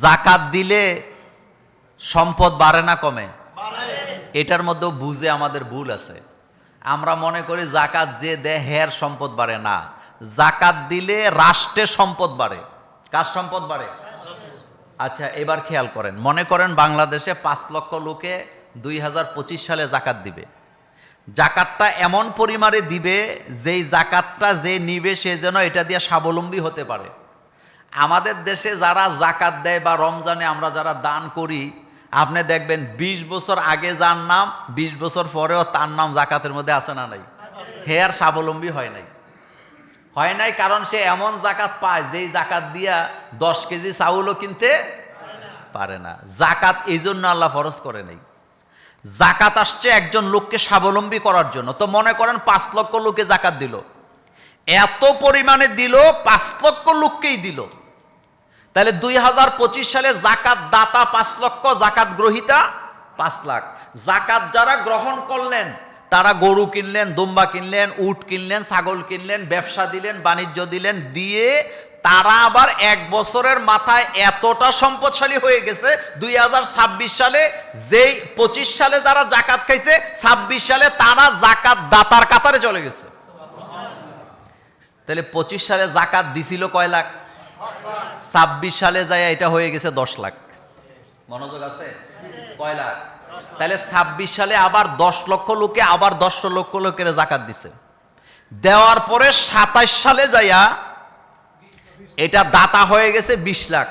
জাকাত দিলে সম্পদ বাড়ে না কমে? এটার মধ্যেও বুঝে আমাদের ভুল আছে। আমরা মনে করি জাকাত যে দেয় হের সম্পদ বাড়ে না। জাকাত দিলে রাষ্ট্রের সম্পদ বাড়ে। কার সম্পদ বাড়ে? আচ্ছা এবার খেয়াল করেন। মনে করেন বাংলাদেশে পাঁচ লক্ষ লোকে দুই হাজার পঁচিশ সালে জাকাত দিবে। জাকাতটা এমন পরিমাণে দিবে যেই জাকাতটা যে নিবে সে যেন এটা দিয়ে স্বাবলম্বী হতে পারে। আমাদের দেশে যারা জাকাত দেয় বা রমজানে আমরা যারা দান করি, আপনি দেখবেন ২০ বছর আগে যার নাম ২০ বছর পরেও তার নাম জাকাতের মধ্যে আছে না নাই? হে আর স্বাবলম্বী হয় নাই। হয় নাই কারণ সে এমন জাকাত পায়, যেই জাকাত দিয়া দশ কেজি চাউলও কিনতে পারে না। জাকাত এই জন্য আল্লাহ ফরজ করে নাই। জাকাত আসছে একজন লোককে স্বাবলম্বী করার জন্য। তো মনে করেন পাঁচ লক্ষ লোকে জাকাত দিল। এত পরিমাণে দিল, পাঁচ লক্ষ লোককেই দিল। তাহলে দুই হাজার পঁচিশ সালে জাকাত দাতা পাঁচ লক্ষ, জাকাত গ্রহিতা পাঁচ লাখ। জাকাত যারা গ্রহণ করলেন, তারা গরু কিনলেন, দুম্বা কিনলেন, উট কিনলেন, ছাগল কিনলেন, ব্যবসা দিলেন, বাণিজ্য দিলেন, দিয়ে তারা আবার এক বছরের মাথায় এতটা সম্পদশালী হয়ে গেছে, দুই হাজার ছাব্বিশ সালে যেই পঁচিশ সালে যারা জাকাত খাইছে, ছাব্বিশ সালে তারা জাকাত দাতার কাতারে চলে গেছে। তাহলে পঁচিশ সালে জাকাত দিছিল কয় লাখ? ছাব্বিশ সালে যায় এটা হয়ে গেছে দশ লাখ। মনোযোগ আছে? কয় লাখ? তাহলে ছাব্বিশ সালে আবার দশ লক্ষ লোকে, আবার দশ লক্ষ লোকের জাকাত দিছে। দেওয়ার পরে সাতাশ সালে যাইয়া এটা দাতা হয়ে গেছে বিশ লাখ।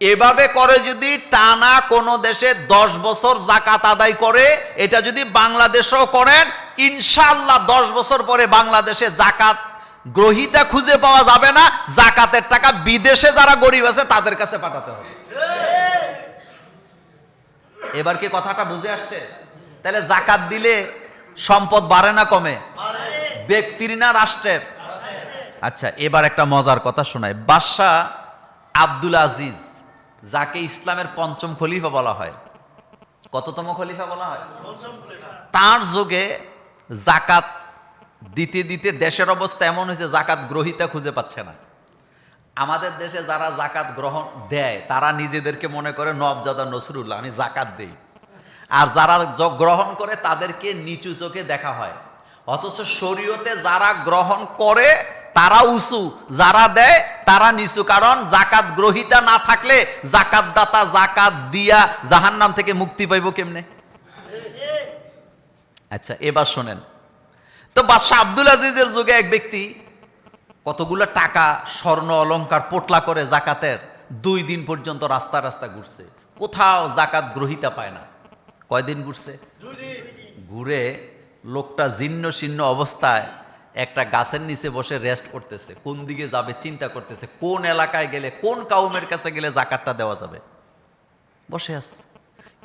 এভাবে করে যদি টানা কোনো দেশে দশ বছর জাকাত আদায় করে, এটা যদি বাংলাদেশও করেন ইনশাল্লাহ দশ বছর পরে বাংলাদেশে জাকাত গ্রহিতা খুঁজে পাওয়া যাবে না, জাকাতের টাকা বিদেশে যারা গরিব আছে তাদের কাছে পাঠাতে হবে। এবার কি কথাটা বুঝে আসছে? তাহলে জাকাত দিলে সম্পদ বাড়ে না কমে? ব্যক্তির না রাষ্ট্রের? আচ্ছা এবার একটা মজার কথা শোনায় বাদশাহ আব্দুল আজিজ, যাকে ইসলামের পঞ্চম খলিফা বলা হয়, কততম খলিফা বলা হয়? তার যুগে জাকাত দিতে দিতে দেশের অবস্থা এমন হয়েছে, জাকাত গ্রহিতা খুঁজে পাচ্ছে না। আমাদের দেশে যারা জাকাত গ্রহণ দেয়, তারা নিজেদেরকে মনে করে, নবজাদা নসরুল্লাহ আমি জাকাত দেই। আর যারা গ্রহণ করে, তাদেরকে নিচু চোখে দেখা হয়। অথচ শরীয়তে যারা গ্রহণ করে, তারা উঁচু। যারা দেয়, তারা নিচু। কারণ জাকাত গ্রহিতা না থাকলে জাকাত দাতা জাকাত দিয়া জাহান্নাম থেকে মুক্তি পাইব কেমনে? আচ্ছা এবার শোনেন। তো বাদশাহ আব্দুল আজিজের যুগে এক ব্যক্তি কতগুলো টাকা স্বর্ণ অলংকার পোটলা করে জাকাতের দুই দিন পর্যন্ত রাস্তা রাস্তা ঘুরছে। কোথাও জাকাত গ্রহিতা পায় না। কয়দিন ঘুরছে? ঘুরে লোকটা জীর্ণ শীর্ণ অবস্থায় একটা গাছের নিচে বসে রেস্ট করতেছে। কোন দিকে যাবে চিন্তা করতেছে কোন এলাকায় গেলে কোন কাউমের কাছে গেলে জাকাতটা দেওয়া যাবে? বসে আছে।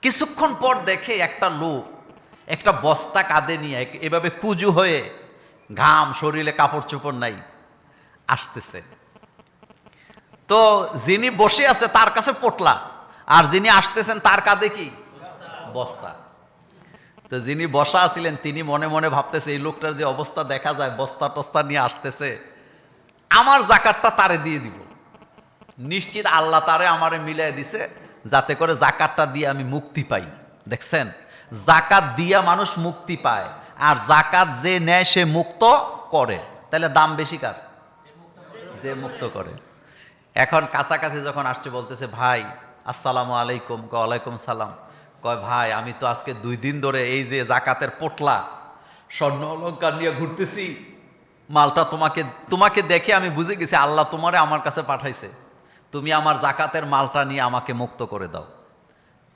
কিছুক্ষণ পর দেখে একটা লোক একটা বস্তা কাঁধে নিয়ে এভাবে কুজু হয়ে ঘাম, শরীরে কাপড় চোপড় নাই, আসতেছে। তো যিনি বসে আছে তার কাছে পোটলা, আর যিনি আসতেছেন তার কাঁধে কি? বস্তা। তো যিনি বসা আছিলেন, তিনি মনে মনে ভাবতেছে, এই লোকটার যে অবস্থা দেখা যায়, বস্তা টস্তা নিয়ে আসতেছে, আমার জাকাতটা তারে দিয়ে দিব। নিশ্চিত আল্লাহ তারে আমারে মিলাই দিছে, যাতে করে জাকাতটা দিয়ে আমি মুক্তি পাই। দেখছেন? জাকাত দিয়া মানুষ মুক্তি পায়। আর জাকাত যে নেয়, সে মুক্ত করে। তাহলে দাম বেশি কার? যে মুক্ত করে। এখন কাছাকাছি যখন আসছে, বলতেছে, ভাই, আসসালামু আলাইকুম ক ওয়ালাইকুম সালাম। কয়, ভাই, আমি তো আজকে দুই দিন ধরে এই যে জাকাতের পোটলা, স্বর্ণ অলঙ্কার নিয়ে ঘুরতেছি। মালটা তোমাকে তোমাকে দেখে আমি বুঝে গেছি, আল্লাহ তোমারে আমার কাছে পাঠাইছে। তুমি আমার জাকাতের মালটা নিয়ে আমাকে মুক্ত করে দাও।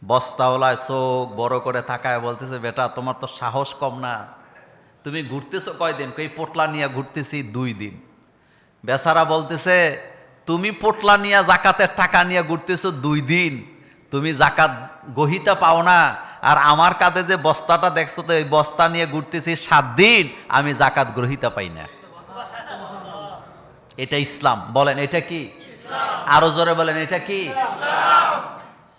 বস্তাওলায় চোখ বড় করে থাকায় বলতেছে, বেটা, তোমার তো সাহস কম না। তুমি ঘুরতেছো কয়দিন? এই পোটলা নিয়ে ঘুরতেছি দুই দিন। বেচারা বলতেছে, তুমি পোটলা নিয়ে জাকাতের টাকা নিয়ে ঘুরতেছো দুই দিন। তুমি জাকাত গহিতা পাও না। আর আমার কাঁধে যে বস্তাটা দেখছ, তো এই বস্তা নিয়ে ঘুরতেছি সাত দিন। আমি জাকাত গ্রহিতা পাই না। এটা ইসলাম। বলেন, এটা কি? আরও জোরে বলেন, এটা কি?